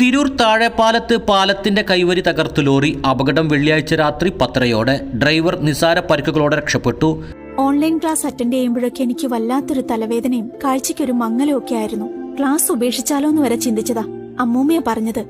തിരൂർ താഴെപ്പാലത്ത് പാലത്തിന്റെ കൈവരി തകർത്ത് ലോറി അപകടം വെള്ളിയാഴ്ച രാത്രി പത്രയോടെ ഡ്രൈവർ നിസാര പരിക്കുകളോടെ രക്ഷപ്പെട്ടു. ഓൺലൈൻ ക്ലാസ് അറ്റൻഡ് ചെയ്യുമ്പോഴൊക്കെ എനിക്ക് വല്ലാത്തൊരു തലവേദനയും കാഴ്ചയ്ക്കൊരു മങ്ങലും ഒക്കെ ആയിരുന്നു. ക്ലാസ് ഉപേക്ഷിച്ചാലോ എന്ന് വരെ ചിന്തിച്ചതാ. അമ്മൂമ്മയെ പറഞ്ഞത്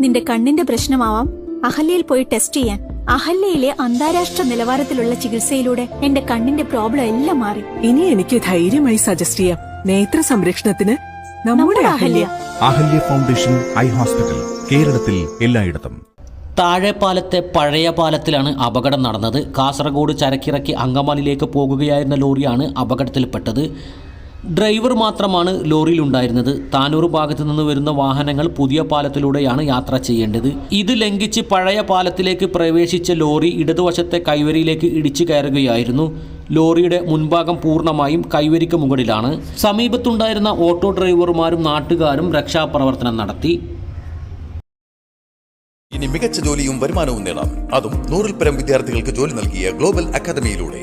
നിന്റെ കണ്ണിന്റെ പ്രശ്നമാവാം. അഹല്യയിൽ പോയി ടെസ്റ്റ് ചെയ്യാൻ. അഹല്യയിലെ അന്താരാഷ്ട്ര നിലവാരത്തിലുള്ള ചികിത്സയിലൂടെ എന്റെ കണ്ണിന്റെ പ്രോബ്ലം എല്ലാം മാറി. ഇനി എനിക്ക് ധൈര്യമായി സജസ്റ്റ് ചെയ്യാം. നേത്ര സംരക്ഷണത്തിന് നമ്മുടെ Ahalya. Ahalya foundation eye hospital കേരളത്തിൽ എല്ലായിടത്തും. താഴെപ്പാലത്തെ പഴയ പാലത്തിലാണ് അപകടം നടന്നത്. കാസർഗോഡ് ചരക്കിറക്കി അങ്കമാലിയിലേക്ക് പോകുകയായിരുന്ന ലോറിയാണ് അപകടത്തിൽപ്പെട്ടത്. ഡ്രൈവർ മാത്രമാണ് ലോറിയിലുണ്ടായിരുന്നത്. താനൂർ ഭാഗത്തു നിന്ന് വരുന്ന വാഹനങ്ങൾ പുതിയ പാലത്തിലൂടെയാണ് യാത്ര ചെയ്യേണ്ടത്. ഇത് ലംഘിച്ച് പഴയ പാലത്തിലേക്ക് പ്രവേശിച്ച ലോറി ഇടതുവശത്തെ കൈവരിയിലേക്ക് ഇടിച്ചു കയറുകയായിരുന്നു. ലോറിയുടെ മുൻഭാഗം പൂർണമായും കൈവരിക്ക് മുകളിലാണ്. സമീപത്തുണ്ടായിരുന്ന ഓട്ടോ ഡ്രൈവർമാരും നാട്ടുകാരും രക്ഷാപ്രവർത്തനം നടത്തി. ഇനി മികച്ച ജോലിയും വരുമാനവും നേടാം. അതും നൂറിൽ പരം വിദ്യാർത്ഥികൾക്ക് ജോലി നൽകിയ ഗ്ലോബൽ അക്കാദമിയിലൂടെ.